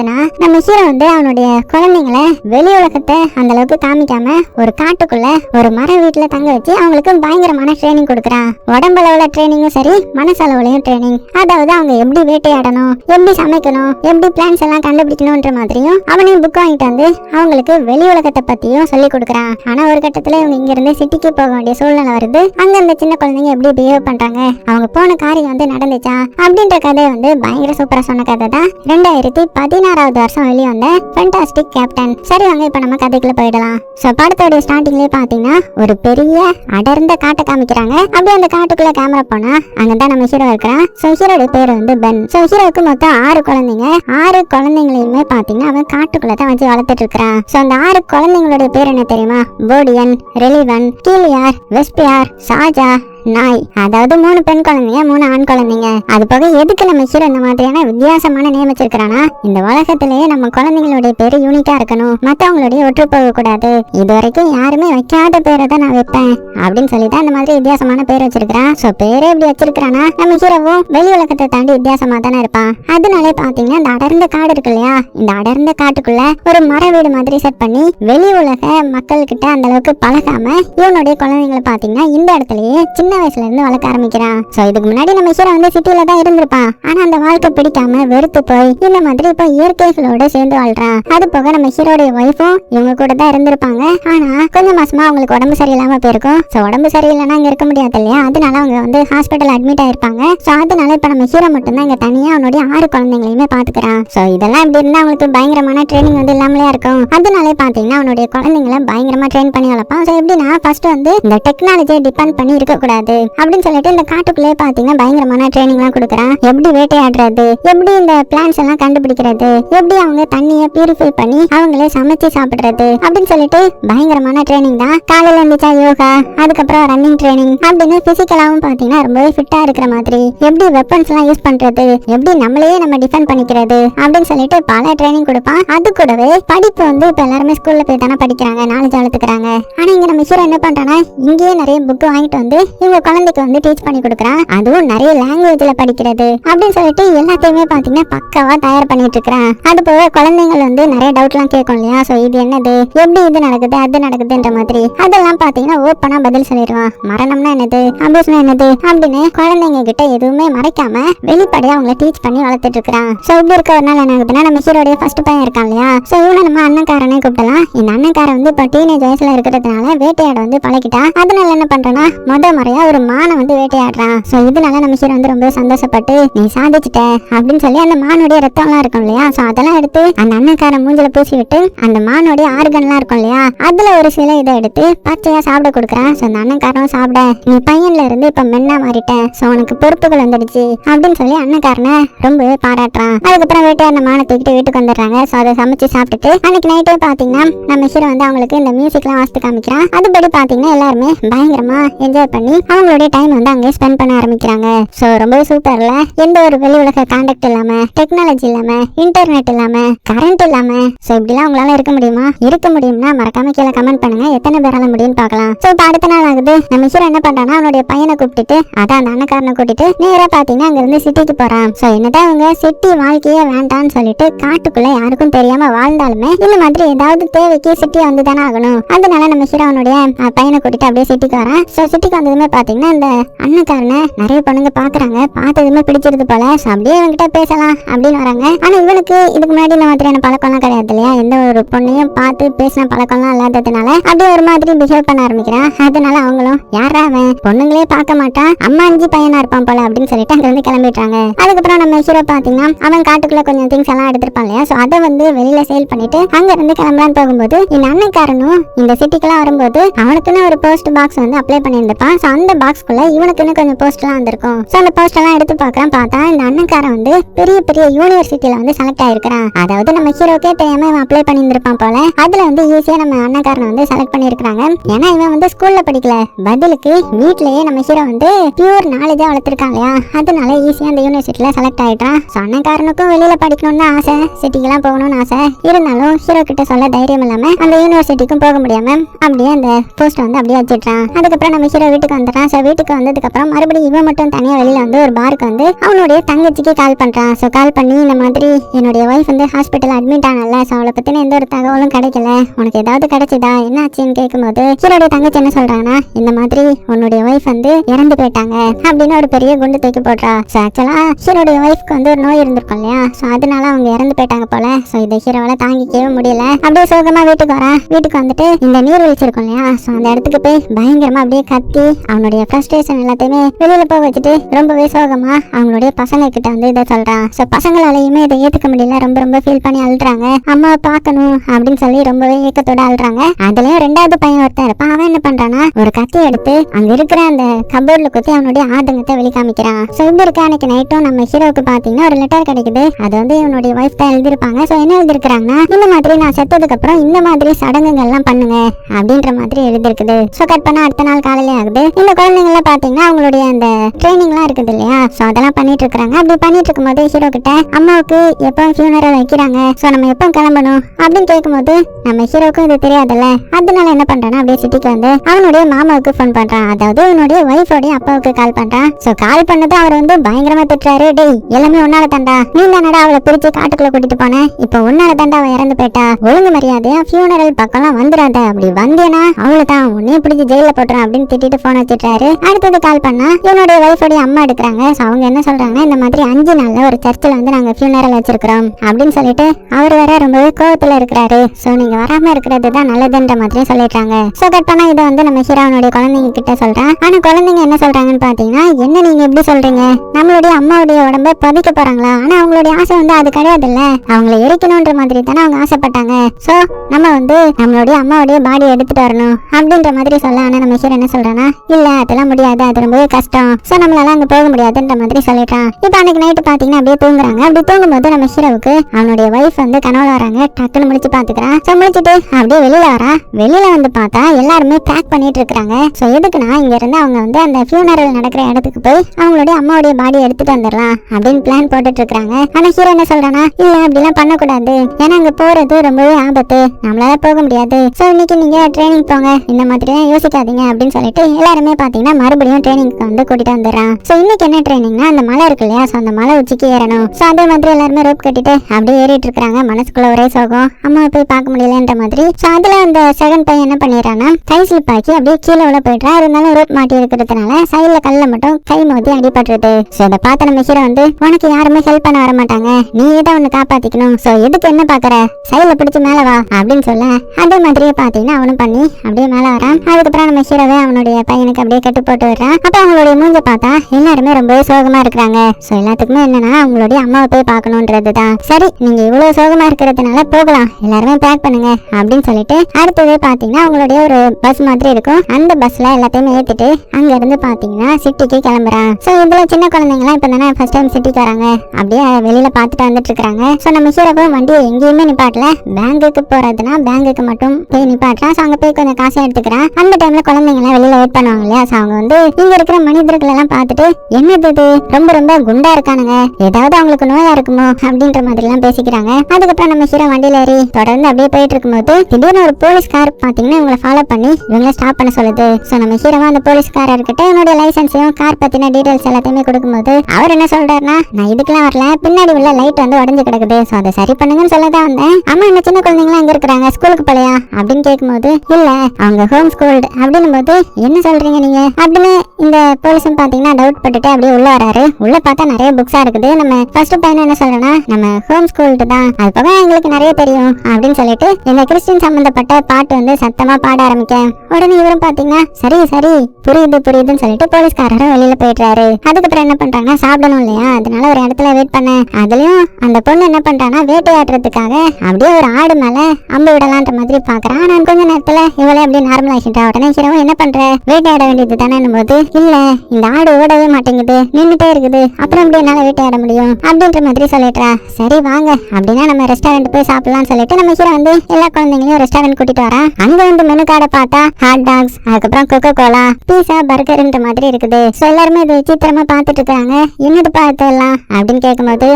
என்னாச்சுன்னா நம்ம ஹீரோ வந்து அவனுடைய குழந்தைங்களை வெளி உலகத்தை அந்த அளவுக்கு காமிக்காம ஒரு காட்டுக்குள்ள ஒரு மர வீட்டுல தங்க வச்சு அவங்களுக்கு பயங்கரமான ட்ரைனிங் கொடுக்குறான். உடம்பளவுல ட்ரைனிங்கும் சரி மனசளவுலயும் ட்ரைனிங் அதாவது அவங்க எப்படி வேட்டையாடணும் எப்படி சமைக்கணும் எப்படி பிளான்ஸ் எல்லாம் கண்டுபிடிக்கணும்ன்ற மாதிரியும் அவனையும் புக் வாங்கிட்டு வந்து அவங்களுக்கு வெளி உலகத்தை பத்தியும் சொல்லி கொடுக்குறான். ஆனா ஒரு கட்டத்துல இவங்க இங்க இருந்து சிட்டிக்கு போக வேண்டிய சூழ்நிலை வருது. அங்க அந்த சின்ன குழந்தைங்க எப்படி பிஹேவ் பண்றாங்க அவங்க போன காரியம் வந்து நடந்துச்சா அப்படின்ற கதை வந்து பயங்கர சூப்பரா சொன்ன கதை தான் ரெண்டாயிரத்தி பதினாறாவது வருஷம் வெளிவந்த ஃபென்டாஸ்டிக் கேப்டன் சரி வாங்க இப்ப நம்ம கதைக்குள்ள போயிடலாம். சோ படத்தோடைய ஸ்டார்டிங்லயே பாத்தீங்கன்னா ஒரு பெரிய அடர்ந்த காட்டை காமிக்கிறாங்க. அப்படியே அந்த காட்டுக்குள்ள கேமரா போனா அங்கதான் நம்ம ஹீரோ இருக்கிறான். சோ ஹீரோட பேர் வந்து பென் சோ ஹீரோவுக்கு மொத்தம் ஆறு குழந்தைங்க. ஆறு குழந்தைங்களையுமே பாத்தீங்கன்னா அவன் காட்டுக்குள்ள தான் வச்சு வளர்த்துட்டு இருக்கிறான். சோ அந்த ஆறு குழந்தைங்களுடைய பேர் என்ன தெரியுமா? போடியன் ரெலிவன் கீலியார் வெஸ்பியார் ஷாஜா நாய். அதாவது மூணு பெண் குழந்தைங்க மூணு ஆண் குழந்தைங்க. அது போக எதுக்கு நம்ம ஹீரோ இந்த மாதிரியான வித்தியாசமான நேம் வச்சிருக்கிறானா? இந்த உலகத்திலேயே நம்ம குழந்தைங்களுடைய பேரு யூனிக்கா இருக்கணும். மத்தவங்களுடைய ஒற்று போக கூடாது. இது வரைக்கும் யாருமே வைக்காத பேரை தான் நான் வைப்பேன். அப்படின்னு சொல்லி தான் இந்த மாதிரி வித்தியாசமான பேர் வச்சிருக்கிறான் சோ பேரே இப்படி வச்சிருக்கிறானா? நம்ம ஹீரோவும் வெளி உலகத்தை தாண்டி வித்தியாசமா தானே இருப்பான். அதனாலே பாத்தீங்கன்னா இந்த அடர்ந்த காடு இருக்கு இல்லையா? இந்த அடர்ந்த காட்டுக்குள்ள ஒரு மர வீடு மாதிரி செட் பண்ணி வெளி உலக மக்கள் கிட்ட அந்த அளவுக்கு பழகாம இவனுடைய குழந்தைங்களை பாத்தீங்கன்னா இந்த இடத்துலயே சின்ன வயசுல இருந்து வளர்க்க ஆரம்பிக்கிறான். சோ இதுக்கு முன்னாடி நம்ம ஹீரோ வந்து சிட்டில தான் இருந்திருப்பான் ஆனா அந்த வாழ்க்கை பிடிக்காம வெறுத்து போய் இந்த மாதிரி இப்போ இயற்கைகளோட சேர்ந்து வாழ்றான் அது போக நம்ம ஹீரோடைய ஒய்ஃபும் இவங்க கூட தான் இருந்திருப்பாங்க. ஆனா கொஞ்சம் மாசமா அவங்களுக்கு உடம்பு சரியில்லாம போயிருக்கும். சோ உடம்பு சரியில்லைன்னா இங்க இருக்க முடியாது இல்லையா? அதனால அவங்க வந்து ஹாஸ்பிட்டல் அட்மிட் ஆயிருப்பாங்க. சோ அதனால இப்ப நம்ம ஹீரோ மட்டும் தான் இங்க தனியா அவனுடைய ஆறு குழந்தைங்களையுமே பாத்துக்கிறான். சோ இதெல்லாம் இப்படி இருந்தா அவங்களுக்கு பயங்கரமான ட்ரைனிங் வந்து இல்லாமலே இருக்கும். அதனாலே பாத்தீங்கன்னா அவனுடைய குழந்தைங்களை பயங்கரமா ட்ரெயின் பண்ணி வளர்ப்பான். சோ எப்படின்னா ஃபர்ஸ்ட் வந்து இந்த டெக்னாலஜியை டிபெண்ட் பண்ணி இருக்க கூடாது கூடாது அப்படின்னு சொல்லிட்டு இந்த காட்டுக்குள்ளே பாத்தீங்கன்னா பயங்கரமான ட்ரைனிங் எல்லாம் கொடுக்குறான். எப்படி வேட்டையாடுறது? எப்படி இந்த பிளான்ஸ் எல்லாம் கண்டுபிடிக்கிறது? எப்படி அவங்க தண்ணியை பியூரிஃபை பண்ணி அவங்களே சமைச்சு சாப்பிடுறது? அப்படின்னு சொல்லிட்டு பயங்கரமான ட்ரைனிங் தான். காலையில இருந்துச்சா யோகா அதுக்கப்புறம் ரன்னிங் ட்ரைனிங் அப்படின்னு பிசிக்கலாவும் பாத்தீங்கன்னா ரொம்பவே ஃபிட்டா இருக்கிற மாதிரி. எப்படி வெப்பன்ஸ் எல்லாம் யூஸ் பண்றது? எப்படி நம்மளையே நம்ம டிஃபெண்ட் பண்ணிக்கிறது? அப்படின்னு சொல்லிட்டு பல ட்ரைனிங் கொடுப்பான். அது கூடவே படிப்பு வந்து இப்ப எல்லாருமே ஸ்கூல்ல போய் தானே படிக்கிறாங்க நாலேஜ் வளர்த்துக்கிறாங்க ஆனா இங்க நம்ம ஹீரோ என்ன பண்றானா இங்கேயே நிறைய புக் வாங்கிட்டு வந்து இவங்க குழந்தைக்கு வந்து டீச் பண்ணி கொடுக்குறான் அதுவும் நிறைய லாங்குவேஜ்ல படிக்கிறது. அப்படின்னு சொல்லிட்டு எல்லாத்தையுமே பாத்தீங்கன்னா பக்காவா தயார் பண்ணிட்டு இருக்கிறான் அது போக குழந்தைங்கள் வந்து நிறைய டவுட் எல்லாம் கேட்கும் இல்லையா? சோ இது என்னது? எப்படி இது நடக்குது? அது நடக்குதுன்ற மாதிரி. அதெல்லாம் பாத்தீங்கன்னா ஓப்பனா பதில் சொல்லிடுவான் மரணம்னா என்னது? அபூஸ்னா என்னது? அப்படின்னு குழந்தைங்க கிட்ட எதுவுமே மறைக்காம வெளிப்படையா அவங்கள டீச் பண்ணி வளர்த்துட்டு இருக்கிறான் சோ இப்படி இருக்க ஒரு நாள் என்ன ஆகுதுன்னா நம்ம ஹீரோடைய ஃபர்ஸ்ட் பையன் இருக்கான் இல்லையா? சோ இவனை நம்ம அண்ணன்காரனே கூப்பிடலாம். இந்த அண்ணன்காரன் வந்து இப்போ டீனேஜ் வயசுல இருக்கிறதுனால வேட்டையாட வந்து பழகிட்டான் அதனால என்ன பண்றானா முத முறையா ஒரு மானை வந்து வேட்டையாடுறான். ஸோ இதனால நம்ம ஹீரோ வந்து ரொம்ப சந்தோஷப்பட்டு நீ சாதிச்சிட்ட அப்படின்னு சொல்லி அந்த மானுடைய ரத்தம்லாம் இருக்கும் இல்லையா? ஸோ அதெல்லாம் எடுத்து அந்த அண்ணக்கார மூஞ்சில பூசி விட்டு அந்த மானுடைய ஆர்கன்லாம் இருக்கும் இல்லையா? அதுல ஒரு சில இதை எடுத்து பச்சையா சாப்பிட கொடுக்குறான். ஸோ அந்த அண்ணக்காரன் சாப்பிட நீ பையன்ல இருந்து இப்ப மென்னா மாறிட்ட. ஸோ உனக்கு பொறுப்புகள் வந்துடுச்சு அப்படின்னு சொல்லி அண்ணக்காரனை ரொம்பவே பாராட்டுறான். அதுக்கப்புறம் வேட்டையாடின மானை தூக்கிட்டு வீட்டுக்கு வந்துடுறாங்க. ஸோ அதை சமைச்சு சாப்பிட்டுட்டு அன்னைக்கு நைட்டே பாத்தீங்கன்னா நம்ம ஹீரோ வந்து அவங்களுக்கு இந்த மியூசிக்லாம் வாசித்து காமிக்கிறான். அதுபடி பாத்தீங்கன்னா எல்லாருமே பயங்கரமா என்ஜாய் பண்ணி அவங்களுடைய டைம் வந்து அங்கே ஸ்பெண்ட் பண்ண ஆரம்பிக்கிறாங்க. சோ ரொம்பவே சூப்பர்ல எந்த ஒரு வெளி உலக கான்டாக்ட் இல்லாம டெக்னாலஜி இல்லாம இன்டர்நெட் இல்லாம கரண்ட் இல்லாம சோ இப்படிலாம் உங்களால இருக்க முடியுமா? இருக்க முடியும்னா மறக்காம கீழே கமெண்ட் பண்ணுங்க. எத்தனை பேரால முடியும்னு பார்க்கலாம். ஸோ இப்போ அடுத்த நாள் ஆகுது. நம்ம ஹீரோ என்ன பண்றான்னா அவனுடைய பையனை கூப்பிட்டுட்டு அதான் அந்த அண்ணக்காரனை கூட்டிட்டு நேரா பாத்தீங்கன்னா அங்க இருந்து சிட்டிக்கு போறான். சோ என்னதான் அவங்க சிட்டி வாழ்க்கையே வேண்டாம்னு சொல்லிட்டு காட்டுக்குள்ள யாருக்கும் தெரியாம வாழ்ந்தாலுமே இந்த மாதிரி ஏதாவது தேவைக்கு சிட்டி வந்து தானே ஆகணும். அதனால நம்ம ஹீரோ அவனுடைய பையனை கூட்டிட்டு அப்படியே சிட்டிக்கு வரான். சோ சிட்டிக்கு வந்ததுமே பார்த்தீங்கன்னா இந்த அண்ணக்காரனை நிறைய பொண்ணுங்க பாக்குறாங்க. பார்த்ததுமே பிடிச்சிருது போல. அப்படியே இவன்கிட்ட பேசலாம் அப்படின்னு வராங்க. ஆனா இவனுக்கு இதுக்கு முன்னாடி இந்த மாதிரியான பழக்கம்லாம் கிடையாது இல்லையா? எந்த ஒரு பொண்ணையும் பார்த்து பேசின பழக்கம்லாம் இல்லாததுனால அப்படியே ஒரு மாதிரி பிஹேவ் பண்ண ஆரம்பிக்கிறான். அதனால அவங்களும் யாரா அவன்? பொண்ணுங்களே பார்க்க மாட்டான். அம்மா அஞ்சு பையனா இருப்பான் போல அப்படின்னு சொல்லிட்டு அங்க இருந்து கிளம்பிட்டாங்க அதுக்கப்புறம் நம்ம ஹீரோ பாத்தீங்கன்னா அவன் காட்டுக்குள்ள கொஞ்சம் திங்ஸ் எல்லாம் எடுத்திருப்பான் இல்லையா? சோ அதை வந்து வெளியில சேல் பண்ணிட்டு அங்க இருந்து கிளம்பலான்னு போகும்போது இந்த அண்ணன்காரனும் இந்த சிட்டிக்கெல்லாம் வரும்போது அவனுக்குன்னு ஒரு போஸ்ட் பாக்ஸ் வந்து அப்ளை பண்ணியிருந்திருப்பான் சோ அந்த அந்த பாக்ஸ்க்குள்ள இவனுக்குன்னு கொஞ்சம் போஸ்ட் எல்லாம் வந்திருக்கும். சோ அந்த போஸ்ட் எல்லாம் எடுத்து பார்க்கலாம் பார்த்தா இந்த அண்ணன்காரன் வந்து பெரிய பெரிய யூனிவர்சிட்டியில வந்து செலக்ட் ஆயிருக்கிறான். அதாவது நம்ம ஹீரோக்கே தெரியாம இவன் அப்ளை பண்ணியிருந்திருப்பான் போல. அதுல வந்து ஈஸியா நம்ம அண்ணன்காரனை வந்து செலக்ட் பண்ணியிருக்காங்க ஏன்னா இவன் வந்து ஸ்கூல்ல படிக்கல. பதிலுக்கு வீட்லயே நம்ம ஹீரோ வந்து பியூர் நாலேஜா வளர்த்திருக்கான் இல்லையா? அதனால ஈஸியா அந்த யூனிவர்சிட்டியில செலக்ட் ஆயிட்டான் சோ அண்ணன்காரனுக்கும் வெளியில படிக்கணும்னு ஆசை. சிட்டிக்கெல்லாம் போகணும்னு ஆசை. இருந்தாலும் ஹீரோ கிட்ட சொல்ல தைரியம் இல்லாம அந்த யூனிவர்சிட்டிக்கும் போக முடியாம அப்படியே அந்த போஸ்ட் வந்து அப்படியே வச்சிட்டான் அதுக்கப்புறம் நம்ம ஹீரோ வீட்டுக்கு வந்த வந்துடுறான் ஸோ வீட்டுக்கு வந்ததுக்கு அப்புறம் மறுபடியும் இவன் மட்டும் தனியா வெளியில வந்து ஒரு பாருக்கு வந்து அவனுடைய தங்கச்சிக்கு கால் பண்றான். ஸோ கால் பண்ணி இந்த மாதிரி என்னுடைய ஒய்ஃப் வந்து ஹாஸ்பிட்டல் அட்மிட் ஆனல ஸோ அவளை பத்தின எந்த ஒரு தகவலும் கிடைக்கல. உனக்கு ஏதாவது கிடைச்சதா? என்ன ஆச்சுன்னு கேட்கும்போது ஹீரோடைய தங்கச்சி என்ன சொல்றாங்கன்னா இந்த மாதிரி உன்னுடைய ஒய்ஃப் வந்து இறந்து போயிட்டாங்க அப்படின்னு ஒரு பெரிய குண்டு தூக்கி போடுறா. ஸோ ஆக்சுவலா ஹீரோடைய ஒய்ஃப்க்கு வந்து ஒரு நோய் இருந்திருக்கும் இல்லையா? ஸோ அதனால அவங்க இறந்து போயிட்டாங்க போல. ஸோ இதை ஹீரோவால தாங்கிக்கவே முடியல. அப்படியே சோகமா வீட்டுக்கு வரா வீட்டுக்கு வந்துட்டு இந்த நீர் இருக்கும் இல்லையா? ஸோ அந்த இடத்துக்கு போய் பயங்கரமா அப்படியே கத்தி அவனுடைய ஃப்ரஸ்ட்ரேஷன் எல்லாத்தையுமே வெளியில போக வச்சுட்டு ரொம்பவே சோகமா அவங்களுடைய பசங்க கிட்ட வந்து இதை சொல்றான். ஸோ பசங்களாலையுமே இதை ஏத்துக்க முடியல. ரொம்ப ரொம்ப ஃபீல் பண்ணி அழுறாங்க அம்மா பார்க்கணும் அப்படின்னு சொல்லி ரொம்பவே ஏக்கத்தோட அழுறாங்க அதுலயும் ரெண்டாவது பையன் ஒருத்தன் இருப்பான். அவன் என்ன பண்றானா ஒரு கத்தி எடுத்து அங்க இருக்கிற அந்த கபோர்ட்ல குத்தி அவனுடைய ஆதங்கத்தை வெளிக்காமிக்கிறான். ஸோ இப்படி இருக்க அன்னைக்கு நைட்டும் நம்ம ஹீரோவுக்கு பாத்தீங்கன்னா ஒரு லெட்டர் கிடைக்குது. அது வந்து இவனுடைய ஒய்ஃப் தான் எழுதியிருப்பாங்க. ஸோ என்ன எழுதிருக்காங்கன்னா இந்த மாதிரி நான் செத்ததுக்கு அப்புறம் இந்த மாதிரி சடங்குகள்லாம் பண்ணுங்க அப்படின்ற மாதிரி எழுதிருக்குது ஸோ கட் பண்ண அடுத்த நாள் காலையில ஆகுது. இந்த குழந்தைங்களாம் பாத்தீங்கன்னா அவங்களுடைய அந்த ட்ரைனிங்லாம் இருக்குது இல்லையா? ஸோ அதெல்லாம் பண்ணிட்டு இருக்காங்க அப்படி பண்ணிட்டு இருக்கும்போது ஹீரோ கிட்ட அம்மாவுக்கு எப்போ ஃபியூனரல் வைக்கிறாங்க. ஸோ நம்ம எப்போ கிளம்பணும். அப்படின்னு கேட்கும்போது நம்ம ஹீரோக்கும் இது தெரியாதுல்ல. அதனால என்ன பண்றானா அப்படியே சிட்டிக்கு வந்து அவனுடைய மாமாவுக்கு ஃபோன் பண்றான். அதாவது அவனுடைய ஒய்ஃபோடைய அப்பாவுக்கு கால் பண்றான். ஸோ கால் பண்ணது அவர் வந்து பயங்கரமா திட்டுறாரு. டேய் எல்லாமே உன்னால தாண்டா நீ தானடா அவளை பிரிச்சு காட்டுக்குள்ள கூட்டிட்டு போன? இப்போ உன்னால தாண்டா அவ இறந்து போயிட்டா. ஒழுங்கு மரியாதையா ஃபியூனரல் பக்கம்லாம் வந்துடாத. அப்படி வந்தேனா அவளை தான். உன்னே பிடிச்சி ஜெயில போட்டுறான் அப்படின்னு திட்டிட்டு போன் வச்சுட்டாரு அடுத்தது கால் பண்ணா இவனுடைய ஒய்ஃபோடைய அம்மா எடுக்கிறாங்க. ஸோ அவங்க என்ன சொல்றாங்கன்னா இந்த மாதிரி அஞ்சு நாள்ல ஒரு சர்ச்சில் வந்து நாங்க ஃபியூனரல் வச்சிருக்கிறோம். அப்படின்னு சொல்லிட்டு அவர் வேற ரொம்பவே கோவத்துல இருக்கிறாரு. ஸோ நீங்க வராம இருக்கிறது தான் நல்லதுன்ற மாதிரி சொல்லிட்டாங்க ஸோ கட் பண்ணா இதை வந்து நம்ம ஹீரோனுடைய குழந்தைங்க கிட்ட சொல்றான். ஆனா குழந்தைங்க என்ன சொல்றாங்கன்னு பாத்தீங்கன்னா என்ன நீங்க எப்படி சொல்றீங்க? நம்மளுடைய அம்மாவுடைய உடம்ப பதிக்க போறாங்களா? ஆனா அவங்களுடைய ஆசை வந்து அது கிடையாது இல்ல அவங்கள எரிக்கணும்ன்ற மாதிரி தானே அவங்க ஆசைப்பட்டாங்க. ஸோ நம்ம வந்து நம்மளுடைய அம்மாவுடைய பாடி எடுத்துட்டு வரணும். அப்படின்ற மாதிரி சொல்ல ஆனா நம்ம ஹீரோ என்ன சொல்றானா இல்ல அதெல்லாம் முடியாது. அது ரொம்பவே கஷ்டம். ஸோ நம்மளால அங்க போக முடியாதுன்ற மாதிரி சொல்லிட்டான். இப்போ அன்னைக்கு நைட்டு பாத்தீங்கன்னா அப்படியே தூங்குறாங்க. அப்படி தூங்கும்போது நம்ம ஹீரோவுக்கு அவனுடைய ஒய்ஃப் வந்து கனவுல வராங்க. டக்குன்னு முடிச்சு பாத்துக்கிறான் ஸோ முடிச்சுட்டு அப்படியே வெளியில வரா. வெளியில வந்து பார்த்தா எல்லாருமே பேக் பண்ணிட்டு இருக்காங்க ஸோ எதுக்குன்னா இங்க இருந்து அவங்க வந்து அந்த ஃபியூனரல் நடக்கிற இடத்துக்கு போய் அவங்களுடைய அம்மாவுடைய பாடி எடுத்துட்டு வந்துடலாம் அப்படின்னு பிளான் போட்டுட்டு இருக்காங்க ஆனா ஹீரோ என்ன சொல்றானா இல்ல அப்படிலாம் பண்ணக்கூடாது. ஏன்னா அங்க போறது ரொம்பவே ஆபத்து. நம்மளால போக முடியாது. சோ இன்னைக்கு நீங்க ட்ரைனிங் போங்க. இந்த மாதிரி யோசிக்காதீங்க. அப்படின்னு சொல்லிட்டு எல்லாருமே பாத்தீங்கன்னா மறுபடியும் ட்ரைனிங்க்கு வந்து கூட்டிட்டு வந்துடுறான். ஸோ இன்னைக்கு என்ன ட்ரைனிங்னா அந்த மலை இருக்கு இல்லையா? ஸோ அந்த மலை உச்சிக்கு ஏறணும். ஸோ அதே மாதிரி எல்லாருமே ரோப் கட்டிட்டு அப்படியே ஏறிட்டு இருக்காங்க மனசுக்குள்ள ஒரே சோகம். அம்மா போய் பார்க்க முடியலன்ற மாதிரி. ஸோ அதுல அந்த செகண்ட் பையன் என்ன பண்ணிடுறான்னா கை ஸ்லிப் ஆக்கி அப்படியே கீழே உள்ள போயிடுறா இருந்தாலும் ரோப் மாட்டி இருக்கிறதுனால சைடுல கல்ல மட்டும் கை மோதி அடிபட்டுருது. ஸோ அதை பார்த்த நம்ம ஹீரோ வந்து உனக்கு யாருமே ஹெல்ப் பண்ண வர மாட்டாங்க. நீ தான் ஒன்று காப்பாத்திக்கணும். ஸோ எதுக்கு என்ன பாக்குற? சைடுல பிடிச்சு மேல வா. அப்படின்னு சொல்ல அதே மாதிரியே பாத்தீங்கன்னா அவனும் பண்ணி அப்படியே மேல வரான். அதுக்கப்புறம் நம்ம ஹீரோவே அவனுடைய பையனுக்கு அப்படியே கட்டு போட்டு விடுறான் அப்ப அவங்களுடைய மூஞ்ச பார்த்தா எல்லாருமே ரொம்பவே சோகமா இருக்கிறாங்க. ஸோ எல்லாத்துக்குமே என்னன்னா அவங்களுடைய அம்மாவை போய் பார்க்கணுன்றது தான் சரி நீங்க இவ்வளவு சோகமா இருக்கிறதுனால போகலாம். எல்லாருமே பேக் பண்ணுங்க அப்படின்னு சொல்லிட்டு அடுத்தது பாத்தீங்கன்னா அவங்களுடைய ஒரு பஸ் மாதிரி இருக்கும். அந்த பஸ்ல எல்லாத்தையுமே ஏத்திட்டு அங்க இருந்து பாத்தீங்கன்னா சிட்டிக்கு கிளம்புறான். ஸோ இதுல சின்ன குழந்தைங்களாம் இப்போ தானே ஃபர்ஸ்ட் டைம் சிட்டிக்கு வராங்க. அப்படியே வெளியில பார்த்துட்டு வந்துட்டு இருக்காங்க. ஸோ நம்ம ஹீரோவும் வண்டியை எங்கேயுமே நிப்பாட்டல. பேங்குக்கு போறதுனா பேங்குக்கு மட்டும் போய் நிப்பாட்டலாம் ஸோ அங்க போய் கொஞ்சம் காசை எடுத்துக்கிறான். அந்த டைம்ல குழந்தைங்கலாம் வெளியில வெயிட் பண்ணுவாங்க இல்லையா? ஸோ அவங்க வந்து இங்க இருக்கிற மனிதர்கள் எல்லாம் பார்த்துட்டு என்னது இது? ரொம்ப ரொம்ப குண்டா இருக்கானுங்க. ஏதாவது அவங்களுக்கு நோயா இருக்குமோ? அப்படின்ற மாதிரி எல்லாம் பேசிக்கிறாங்க. அதுக்கப்புறம் நம்ம ஹீரோ வண்டியில ஏறி தொடர்ந்து அப்படியே போயிட்டு இருக்கும்போது திடீர்னு ஒரு போலீஸ் கார் பாத்தீங்கன்னா இவங்களை ஃபாலோ பண்ணி இவங்களை ஸ்டாப் பண்ண சொல்லுது. ஸோ நம்ம ஹீரோவா அந்த போலீஸ் போலீஸ்காரர் இருக்கட்டும் என்னுடைய லைசன்ஸையும் கார் பத்தின டீடைல்ஸ் எல்லாத்தையுமே கொடுக்கும்போது அவர் என்ன சொல்றாருன்னா நான் இதுக்கெல்லாம் வரல. பின்னாடி உள்ள லைட் வந்து உடஞ்சு கிடக்குது. ஸோ அதை சரி பண்ணுங்கன்னு சொல்ல தான் வந்தேன். அம்மா என்ன சின்ன குழந்தைங்களாம் எங்க இருக்கிறாங்க? ஸ்கூலுக்கு போலையா? அப்படின்னு கேட்கும்போது இல்ல அவங்க ஹோம் ஸ்கூல்டு அப்படின்னும் போது என்ன சொல்றீங்க? நீங்க? அப்படின்னு இந்த போலீஸும் பாத்தீங்கன்னா டவுட் பட்டுட்டு அப்படியே உள்ள வராரு. உள்ள பார்த்தா நிறைய புக்ஸா இருக்குது. நம்ம ஃபர்ஸ்ட் பையன் என்ன சொல்றேன்னா நம்ம ஹோம் ஸ்கூல்ட்டு தான். அது போக எங்களுக்கு நிறைய தெரியும் அப்படின்னு சொல்லிட்டு இந்த கிறிஸ்டின் சம்பந்தப்பட்ட பாட்டு வந்து சத்தமா பாட ஆரம்பிக்க. உடனே இவரும் பாத்தீங்கன்னா சரி சரி புரியுது புரியுதுன்னு சொல்லிட்டு போலீஸ்காரரும் வெளியில போயிடுறாரு. அதுக்கப்புறம் என்ன பண்றாங்கன்னா சாப்பிடணும் இல்லையா? அதனால ஒரு இடத்துல வெயிட் பண்ண. அதுலயும் அந்த பொண்ணு என்ன பண்றான்னா வேட்டையாடுறதுக்காக அப்படியே ஒரு ஆடு மேல அம்பு விடலான்ற மாதிரி பாக்குறான். ஆனா கொஞ்ச நேரத்துல இவளே அப்படியே நார்மல் ஆகிட்டா உடனே ஹீரோ என்ன பண்ற? வேட்டையாட வேண்டியது தானே போது இல்ல இந்த ஆடு ஓடவே மாட்டேங்குது நின்னுட்டே இருக்குது. அப்புறம் எப்படி என்னால வேட்டையாட முடியும்? அப்படின்ற மாதிரி சொல்லிட்டா. சரி வாங்க. அப்படின்னா நம்ம ரெஸ்டாரண்ட் போய் சாப்பிடலாம்னு சொல்லிட்டு நம்ம ஹீரோ வந்து எல்லா குழந்தைங்களையும் ரெஸ்டாரண்ட் கூட்டிட்டு வரா. அங்க வந்து மெனு கார்டை பார்த்தா ஹாட் டாக்ஸ் அதுக்கப்புறம் கொக்கோ கோலா பீஸா பர்கர்ன்ற மாதிரி இருக்குது. ஸோ எல்லாருமே இது விசித்திரமா பார்த்துட்டு இருக்காங்க. என்னது பார்த்தெல்லாம் அப்படின்னு கேட்கும்போது